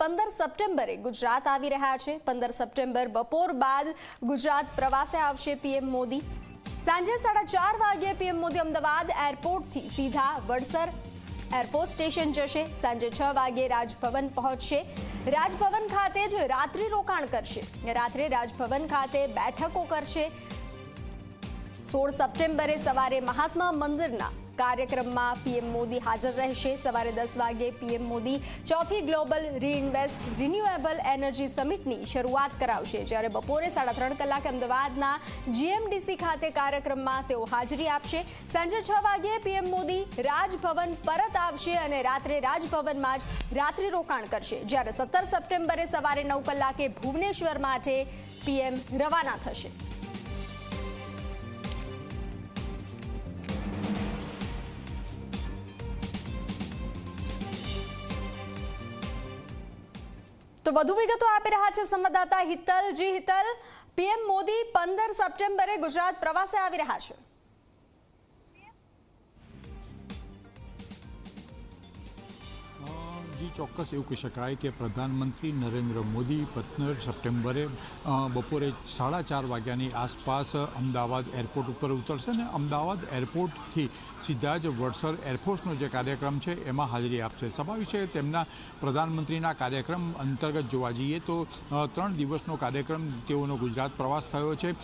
પંદર સપ્ટેમ્બરે ગુજરાત આવી રહ્યા છે. પંદર સપ્ટેમ્બર બપોર બાદ ગુજરાત પ્રવાસે આવશે પીએમ મોદી. સાંજે સાડા ચાર વાગ્યે પીએમ મોદી અમદાવાદ એરપોર્ટથી સીધા વડસર એરફોર્સ સ્ટેશન જશે. સાંજે છ વાગે રાજભવન પહોંચશે. રાજભવન ખાતે જ રાત્રિ રોકાણ કરશે. રાત્રે રાજભવન ખાતે બેઠકો કરશે. સોળ સપ્ટેમ્બરે સવારે મહાત્મા મંદિરના કાર્યક્રમમાં પીએમ મોદી હાજર રહેશે. સવારે દસ વાગે પીએમ મોદી ચોથી ગ્લોબલ રીઇન્વેસ્ટ રિન્યુએબલ એનર્જી સમિટની શરૂઆત કરાવશે. જ્યારે બપોરે સાડા ત્રણ કલાક અમદાવાદના જીએમડીસી ખાતે કાર્યક્રમમાં તેઓ હાજરી આપશે. સાંજે છ વાગે પીએમ મોદી રાજભવન પરત આવશે અને રાત્રે રાજભવનમાં જ રાત્રિ રોકાણ કરશે. જ્યારે સત્તર સપ્ટેમ્બરે સવારે નવ કલાકે ભુવનેશ્વર માટે પીએમ રવાના થશે. તો વધુ વિગતો આપી રહ્યા છે સંવાદદાતા હિતલ. જી હિતલ, પીએમ મોદી પંદર સપ્ટેમ્બરે ગુજરાત પ્રવાસે આવી રહ્યા છે. જી ચોક્કસ એવું કહી શકાય કે પ્રધાનમંત્રી નરેન્દ્ર મોદી પંદર સપ્ટેમ્બરે બપોરે સાડા ચાર વાગ્યાની આસપાસ અમદાવાદ એરપોર્ટ ઉપર ઉતરશે અને અમદાવાદ એરપોર્ટથી સીધા જ વડસર એરફોર્સનો જે કાર્યક્રમ છે એમાં હાજરી આપશે. સ્વાભાવિક છે તેમના પ્રધાનમંત્રીના કાર્યક્રમ અંતર્ગત જોવા જઈએ તો ત્રણ દિવસનો કાર્યક્રમ તેઓનો ગુજરાત પ્રવાસ થયો છે.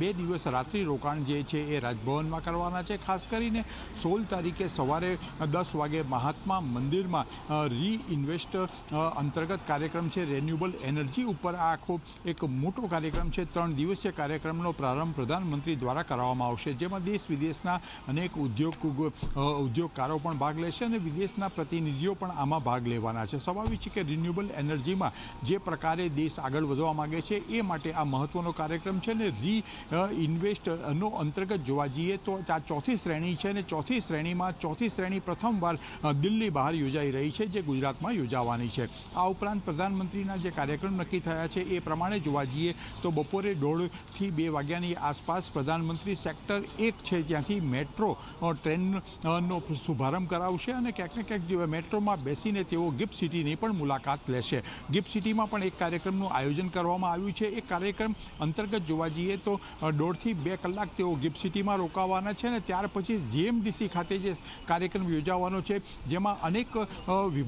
બે દિવસ રાત્રિ રોકાણ જે છે એ રાજભવનમાં કરવાના છે. ખાસ કરીને સોળ તારીખે સવારે દસ વાગે મહાત્મા મંદિરમાં રી ઇન્વેસ્ટ અંતર્ગત કાર્યક્રમ છે રેન્યુબલ એનર્જી ઉપર આ આખો એક મોટો કાર્યક્રમ છે. ત્રણ દિવસીય કાર્યક્રમનો પ્રારંભ પ્રધાનમંત્રી દ્વારા કરાવવામાં આવશે. જેમાં દેશ વિદેશના અનેક ઉદ્યોગ ઉદ્યોગકારો પણ ભાગ લેશે અને વિદેશના પ્રતિનિધિઓ પણ આમાં ભાગ લેવાના છે. સ્વાભાવિક છે કે રિન્યુએબલ એનર્જીમાં જે પ્રકારે દેશ આગળ વધવા માગે છે, એ માટે આ મહત્વનો કાર્યક્રમ છે અને રી ઇન્વેસ્ટનો અંતર્ગત જોવા જઈએ તો આ ચોથી શ્રેણી છે અને ચોથી શ્રેણીમાં ચોથી શ્રેણી પ્રથમવાર દિલ્હી બહાર યોજાઈ રહી છે. જે ગુજરાતમાં યોજાવાની છે. આ ઉપરાંત પ્રધાનમંત્રીના જે કાર્યક્રમ નક્કી થયા છે એ પ્રમાણે જોવા જઈએ તો બપોરે દોઢથી બે વાગ્યાની આસપાસ પ્રધાનમંત્રી સેક્ટર એક છે ત્યાંથી મેટ્રો ટ્રેનનો શુભારંભ કરાવશે અને ક્યાંક ને ક્યાંક મેટ્રોમાં બેસીને તેઓ ગિફ્ટ સિટીની પણ મુલાકાત લેશે. ગિફ્ટ સિટીમાં પણ એક કાર્યક્રમનું આયોજન કરવામાં આવ્યું છે. એ કાર્યક્રમ અંતર્ગત જોવા જઈએ તો દોઢથી બે કલાક તેઓ ગિફ્ટ સિટીમાં રોકાવાના છે અને ત્યાર પછી જીએમડીસી ખાતે જે કાર્યક્રમ યોજાવાનો છે જેમાં અનેક અ,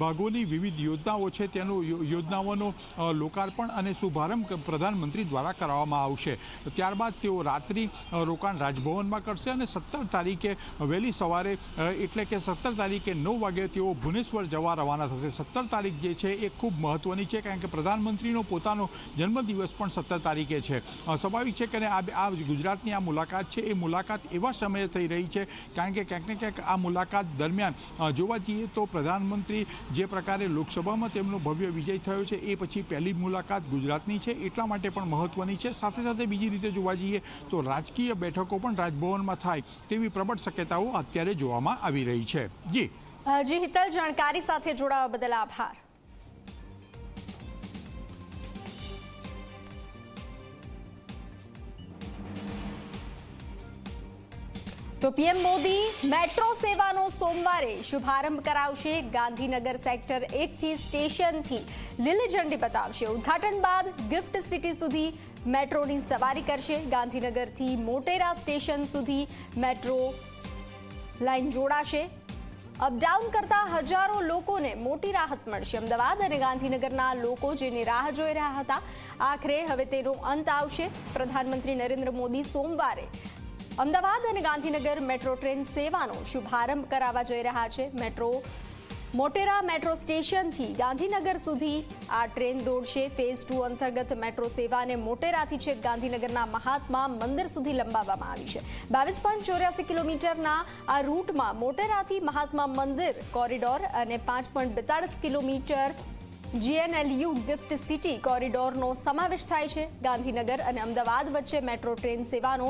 વિભાગોની વિવિધ યોજનાઓ છે, તેનું યોજનાઓનો લોકાર્પણ અને શુભારંભ પ્રધાનમંત્રી દ્વારા કરવામાં આવશે. ત્યારબાદ તેઓ રાત્રિ રોકાણ રાજભવનમાં કરશે અને સત્તર તારીખે વહેલી સવારે એટલે કે સત્તર તારીખે નવ વાગે તેઓ ભુવનેશ્વર જવા રવાના થશે. સત્તર તારીખ જે છે એ ખૂબ મહત્વની છે, કારણ કે પ્રધાનમંત્રીનો પોતાનો જન્મદિવસ પણ સત્તર તારીખે છે. સ્વાભાવિક છે કે આ આ ગુજરાતની આ મુલાકાત છે, એ મુલાકાત એવા સમયે થઈ રહી છે, કારણ કે ક્યાંક ને ક્યાંક આ મુલાકાત દરમિયાન જોવા જઈએ તો પ્રધાનમંત્રી જે પ્રકારે લોકસભામાં તેમનો ભવ્ય વિજય થયો છે, એ પછી પહેલી મુલાકાત ગુજરાતની છે, એટલા માટે પણ મહત્વની છે. સાથે સાથે બીજી રીતે જોવા જઈએ તો રાજકીય બેઠકો પણ રાજભવનમાં થાય તેવી પ્રબળ શક્યતાઓ અત્યારે જોવામાં આવી રહી છે. જી. જી, હિતલ, જાણકારી સાથે જોડાવા બદલ આભાર. તો પીએમ મોદી મેટ્રો સેવાનો સોમવારે શુભારંભ કરાવશે. ગાંધીનગર સેક્ટર એકથી સ્ટેશનથી લીલી ઝંડી બતાવશે. ઉદ્ઘાટન બાદ ગિફ્ટ સિટી સુધી મેટ્રોની સવારી કરશે. ગાંધીનગરથી મોટેરા સ્ટેશન સુધી મેટ્રો લાઈન જોડાશે. અપડાઉન કરતા હજારો લોકોને મોટી રાહત મળશે. અમદાવાદ અને ગાંધીનગરના લોકો જેની રાહ જોઈ રહ્યા હતા, આખરે હવે તેનો અંત આવશે. પ્રધાનમંત્રી નરેન્દ્ર મોદી સોમવારે અમદાવાદ અને ગાંધીનગર મેટ્રો ટ્રેન સેવાનો શુભારંભ કરાવવા જઈ રહ્યા છે. મેટ્રો મોટેરા મેટ્રો સ્ટેશનથી ગાંધીનગર સુધી આ ટ્રેન દોડશે. ફેઝ ટુ અંતર્ગત મેટ્રો સેવાને મોટેરાથી છેક ગાંધીનગરના મહાત્મા મંદિર સુધી લંબાવવામાં આવી છે. બાવીસ પોઈન્ટ ચોર્યાસી કિલોમીટરના આ રૂટમાં મોટેરાથી મહાત્મા મંદિર, કોરિડોર અને પાંચ પોઈન્ટ બેતાળીસ કિલોમીટર જીએનએલયુ ગિફ્ટ સિટી કોરિડોરનો સમાવેશ થાય છે. ગાંધીનગર અને અમદાવાદ વચ્ચે મેટ્રો ટ્રેન સેવાનો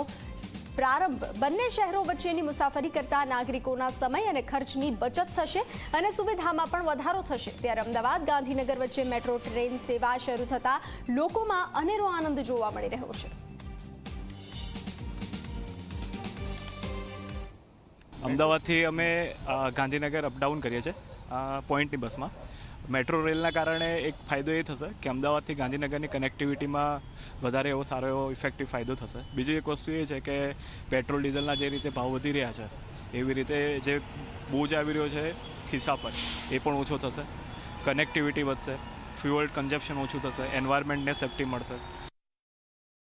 પ્રારંભ. બંને શહેરો વચ્ચેની મુસાફરી કરતા નાગરિકોના સમય અને ખર્ચની બચત થશે અને સુવિધામાં પણ વધારો થશે. ત્યારે અમદાવાદ, ગાંધીનગર વચ્ચે મેટ્રો, ટ્રેન સેવા શરૂ થતા લોકોમાં અનેરો આનંદ જોવા મળી રહ્યો છે. અમદાવાદથી અમે ગાંધીનગર અપડાઉન કરીએ છીએ પોઈન્ટની બસમાં. મેટ્રો રેલના કારણે એક ફાયદો એ થશે કે અમદાવાદથી ગાંધીનગરની કનેક્ટિવિટીમાં વધારે એવો સારો એવો ઇફેક્ટિવ ફાયદો થશે. બીજી એક વસ્તુ એ છે કે પેટ્રોલ, ડીઝલના જે રીતે ભાવ વધી રહ્યા છે, એવી રીતે જે બોજ આવી રહ્યો છે ખિસ્સા પર, એ પણ ઓછો થશે. કનેક્ટિવિટી વધશે ફ્યુઅલ કન્ઝપ્શન ઓછું થશે એન્વાયરમેન્ટને સેફ્ટી મળશે.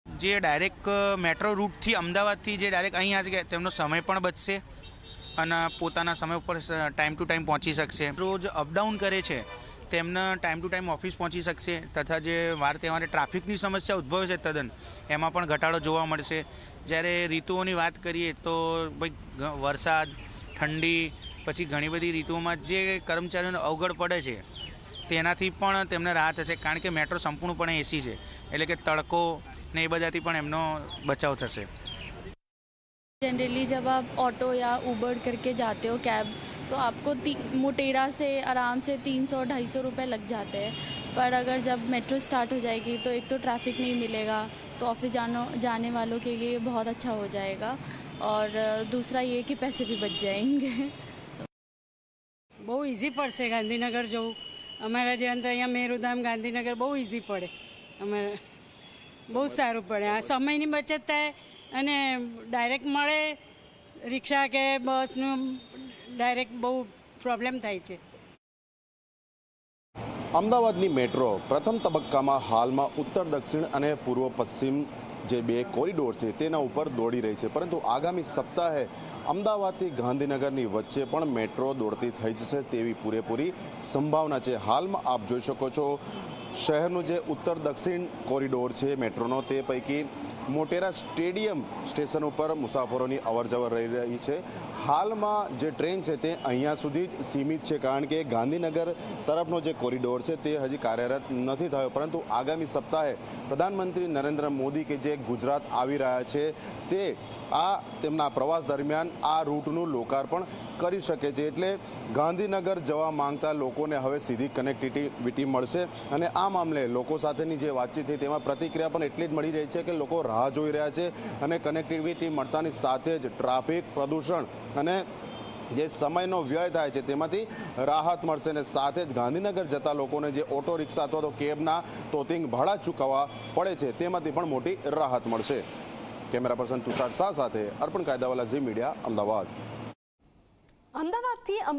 જે ડાયરેક્ટ મેટ્રો રૂટથી અમદાવાદથી જે ડાયરેક્ટ અહીં ગયા તેમનો સમય પણ બચશે અને પોતાના સમય ઉપર ટાઈમ ટુ ટાઈમ પહોંચી શકશે. રોજ અપડાઉન કરે છે તેમના ટાઈમ ટુ ટાઈમ ઓફિસ પહોંચી શકશે તથા જે વાર તહેવારે ટ્રાફિકની સમસ્યા ઉદ્ભવે છે તદ્દન, એમાં પણ ઘટાડો જોવા મળશે. જ્યારે ઋતુઓની વાત કરીએ તો ભાઈ વરસાદ, ઠંડી, પછી ઘણી બધી ઋતુઓમાં જે કર્મચારીઓને અવગળ પડે છે, તેનાથી પણ તેમને રાહત થશે કારણ કે મેટ્રો સંપૂર્ણપણે એસી છે. એટલે કે તડકો ને એ બધાથી પણ એમનો બચાવ થશે. જનરલી જબ આપ ઓટો યા ઉબર કરકે જાતે હો કેબ तो आपको ती- मोटेरा से आराम से तीन सौ ढाई सौ रुपये लग जाते हैं पर अगर जब मेट्रो स्टार्ट हो जाएगी तो एक तो ट्रैफिक नहीं मिलेगा तो ऑफिस जानो जाने वालों के लिए बहुत अच्छा हो जाएगा और अ, दूसरा ये कि पैसे भी बच जाएंगे બહુ ઇઝી પડશે ગાંધીનગર જવું અમારા જે અંદર અહીંયા મેરુધામ ગાંધીનગર બહુ ઇઝી પડે અમારે બહુ સારું પડે આ સમયની બચત થાય અને ડાયરેક્ટ મળે રિક્ષા કે બસનું ડાયરેક્ટ બહુ પ્રોબ્લેમ થાય છે. અમદાવાદની મેટ્રો પ્રથમ તબક્કામાં હાલમાં ઉત્તર, દક્ષિણ અને પૂર્વ, પશ્ચિમ જે બે કોરિડોર છે તેના ઉપર દોડી રહી છે. પરંતુ આગામી સપ્તાહે અમદાવાદથી ગાંધીનગરની વચ્ચે પણ મેટ્રો દોડતી થઈ જશે તેવી પૂરેપૂરી સંભાવના છે. હાલમાં આપ જોઈ શકો છો, શહેરનું જે ઉત્તર, દક્ષિણ કોરિડોર છે મેટ્રોનો તે પૈકી મોટેરા સ્ટેડિયમ સ્ટેશન ઉપર મુસાફરોની અવરજવર રહી રહી છે. હાલમાં જે ટ્રેન છે તે અહીંયા સુધી જ સીમિત છે, કારણ કે ગાંધીનગર તરફનો જે કોરિડોર છે તે હજી કાર્યરત નથી થયો. પરંતુ આગામી સપ્તાહે પ્રધાનમંત્રી નરેન્દ્ર મોદી કે જે ગુજરાત આવી રહ્યા છે તે આ તેમના પ્રવાસ દરમિયાન આ રૂટનું લોકાર્પણ કરી શકે છે એટલે ગાંધીનગર જવા માંગતા લોકોને હવે સીધી કનેક્ટિવિટી મળશે અને આ મામલે લોકો સાથેની જે વાતચીત થઈ તેમાં પ્રતિક્રિયા પણ એટલી જ મળી રહી છે કે લોકો રાહ જોઈ રહ્યા છે અને કનેક્ટિવિટી મળતાની સાથે જ ટ્રાફિક પ્રદૂષણ અને જે સમયનો વ્યય થાય છે તેમાંથી રાહત મળશે અને સાથે જ ગાંધીનગર જતા લોકોને જે ઓટો રિક્ષા અથવા તો કેબના તોતિંગ ભાડા ચૂકવવા પડે છે તેમાંથી પણ મોટી રાહત મળશે. કેમેરા પર્સન તુષાર શાહ સાથે અર્પણ કાયદાવાલા ઝી મીડિયા, અમદાવાદ. અમદાવાદથી